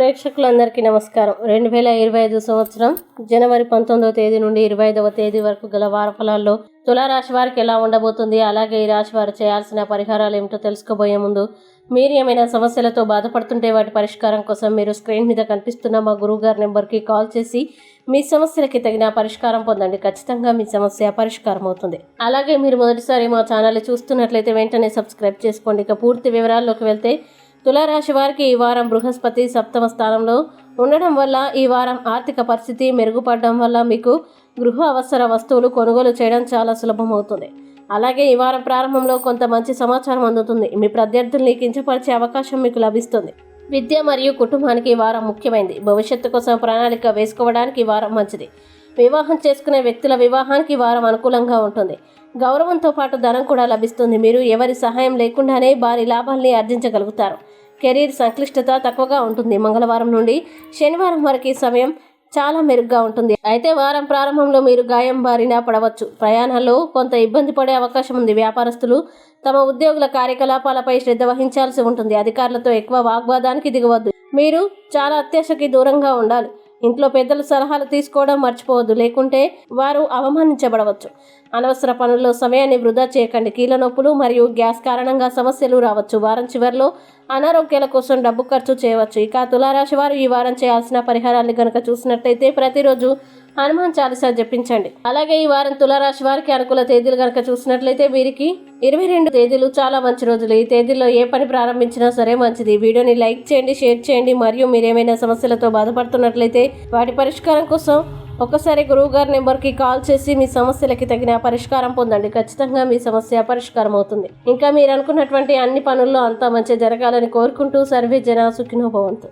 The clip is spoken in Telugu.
ప్రేక్షకులందరికీ నమస్కారం. రెండు వేల ఇరవై ఐదు సంవత్సరం జనవరి పంతొమ్మిదవ తేదీ నుండి ఇరవై ఐదవ తేదీ వరకు గల వార ఫలాల్లో తులారాశి వారికి ఎలా ఉండబోతుంది అలాగే ఈ రాశి వారు చేయాల్సిన పరిహారాలు ఏమిటో తెలుసుకోబోయే ముందు మీరు ఏమైనా సమస్యలతో బాధపడుతుంటే వాటి పరిష్కారం కోసం మీరు స్క్రీన్ మీద కనిపిస్తున్న మా గురువు గారి నెంబర్కి కాల్ చేసి మీ సమస్యలకి తగిన పరిష్కారం పొందండి. ఖచ్చితంగా మీ సమస్య పరిష్కారం అవుతుంది. అలాగే మీరు మొదటిసారి మా ఛానల్ చూస్తున్నట్లయితే వెంటనే సబ్స్క్రైబ్ చేసుకోండి. ఇక పూర్తి వివరాల్లోకి వెళ్తే తులారాశి వారికి ఈ వారం బృహస్పతి సప్తమ స్థానంలో ఉండడం వల్ల ఈ వారం ఆర్థిక పరిస్థితి మెరుగుపడడం వల్ల మీకు గృహ అవసర వస్తువులు కొనుగోలు చేయడం చాలా సులభమవుతుంది అలాగే ఈ వారం ప్రారంభంలో కొంత మంచి సమాచారం అందుతుంది. మీ ప్రత్యర్థుల్ని కించపరిచే అవకాశం మీకు లభిస్తుంది. విద్య మరియు కుటుంబానికి ఈ వారం ముఖ్యమైనది భవిష్యత్తు కోసం ప్రణాళిక వేసుకోవడానికి ఈ వారం మంచిది. వివాహం చేసుకునే వ్యక్తుల వివాహానికి వారం అనుకూలంగా ఉంటుంది. గౌరవంతో పాటు ధనం కూడా లభిస్తుంది. మీరు ఎవరి సహాయం లేకుండానే భారీ లాభాల్ని ఆర్జించగలుగుతారు. కెరీర్ సంక్లిష్టత తక్కువగా ఉంటుంది. మంగళవారం నుండి శనివారం వరకు ఈ సమయం చాలా మెరుగ్గా ఉంటుంది. అయితే వారం ప్రారంభంలో మీరు గాయం బారిన పడవచ్చు. ప్రయాణాల్లో కొంత ఇబ్బంది పడే అవకాశం ఉంది. వ్యాపారస్తులు తమ ఉద్యోగుల కార్యకలాపాలపై శ్రద్ధ వహించాల్సి ఉంటుంది. అధికారులతో ఎక్కువ వాగ్వాదానికి దిగవద్దు. మీరు చాలా అత్యాశకి దూరంగా ఉండాలి. ఇంట్లో పెద్దల సలహాలు తీసుకోవడం మర్చిపోవద్దు. లేకుంటే వారు అవమానించబడవచ్చు. అనవసర పనుల్లో సమయాన్ని వృధా చేయకండి. కీళ్ళ నొప్పులు మరియు గ్యాస్ కారణంగా సమస్యలు రావచ్చు. వారం చివరిలో అనారోగ్యాల కోసం డబ్బు ఖర్చు చేయవచ్చు. ఇక తులారాశి వారు ఈ వారం చేయాల్సిన పరిహారాన్ని కనుక చూసినట్లయితే ప్రతిరోజు హనుమాన్ చాలీసా జపించండి. అలాగే ఈ వారం తులారాశి వారికి అనుకూల తేదీలు కనుక చూసినట్లయితే వీరికి ఇరవై రెండు తేదీలు చాలా మంచి రోజులు. ఈ తేదీల్లో ఏ పని ప్రారంభించినా సరే మంచిది. వీడియోని లైక్ చేయండి షేర్ చేయండి. మరియు మీరేమైనా సమస్యలతో బాధపడుతున్నట్లయితే వాటి పరిష్కారం కోసం ఒక్కసారి గురువు గారి నెంబర్కి కాల్ చేసి మీ సమస్యలకి తగిన పరిష్కారం పొందండి. ఖచ్చితంగా మీ సమస్య పరిష్కారం అవుతుంది. ఇంకా మీరు అనుకున్నటువంటి అన్ని పనుల్లో అంతా మంచి జరగాలని కోరుకుంటూ సర్వే జన సుఖినోభవంతు